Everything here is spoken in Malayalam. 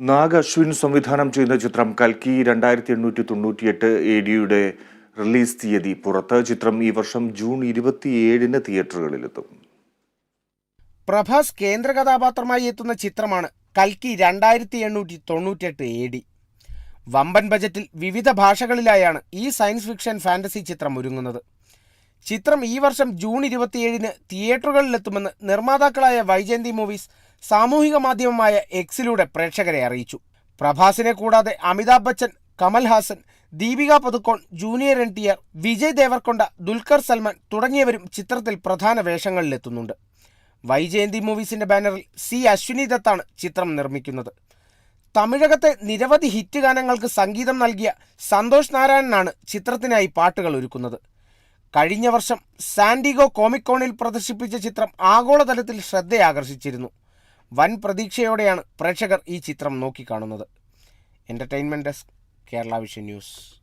നാഗ് അശ്വിൻ സംവിധാനം ചെയ്യുന്ന ചിത്രം കൽക്കി രണ്ടായിരത്തി എണ്ണൂറ്റി തൊണ്ണൂറ്റിയെട്ട് എ ഡിയുടെ റിലീസ് തീയതി പുറത്ത്. ചിത്രം ഈ വർഷം ജൂൺ ഇരുപത്തിയേഴിന് തിയേറ്ററുകളിലെത്തും. പ്രഭാസ് കേന്ദ്ര കഥാപാത്രമായി എത്തുന്ന ചിത്രമാണ് കൽക്കി രണ്ടായിരത്തി എണ്ണൂറ്റി തൊണ്ണൂറ്റെട്ട് എ ഡി വമ്പൻ ബജറ്റിൽ വിവിധ ഭാഷകളിലായാണ് ഈ സയൻസ് ഫിക്ഷൻ ഫാന്റസി ചിത്രം ഒരുങ്ങുന്നത്. ചിത്രം ഈ വർഷം ജൂൺ ഇരുപത്തിയേഴിന് തിയേറ്ററുകളിലെത്തുമെന്ന് നിർമ്മാതാക്കളായ വൈജയന്തി മൂവീസ് സാമൂഹിക മാധ്യമമായ എക്സിലൂടെ പ്രേക്ഷകരെ അറിയിച്ചു. പ്രഭാസിനെ കൂടാതെ Amitabh Bachchan Kamal Haasan Deepika Padukone junior N T R Vijay Deverakonda Dulquer Salmaan തുടങ്ങിയവരും ചിത്രത്തിൽ പ്രധാന വേഷങ്ങളിലെത്തുന്നുണ്ട്. വൈജയന്തി മൂവീസിന്റെ ബാനറിൽ സി അശ്വിനി ദത്താണ് ചിത്രം നിർമ്മിക്കുന്നത്. തമിഴകത്തെ നിരവധി ഹിറ്റ് ഗാനങ്ങൾക്ക് സംഗീതം നൽകിയ സന്തോഷ് നാരായണനാണ് ചിത്രത്തിനായി പാട്ടുകൾ ഒരുക്കുന്നത്. കഴിഞ്ഞ വർഷം സാൻഡിഗോ കോമിക്കോണിൽ പ്രദർശിപ്പിച്ച ചിത്രം ആഗോളതലത്തിൽ ശ്രദ്ധയാകർഷിച്ചിരുന്നു. വൻ പ്രതീക്ഷയോടെയാണ് പ്രേക്ഷകർ ഈ ചിത്രം നോക്കിക്കാണുന്നത്. Entertainment desk Kerala vision news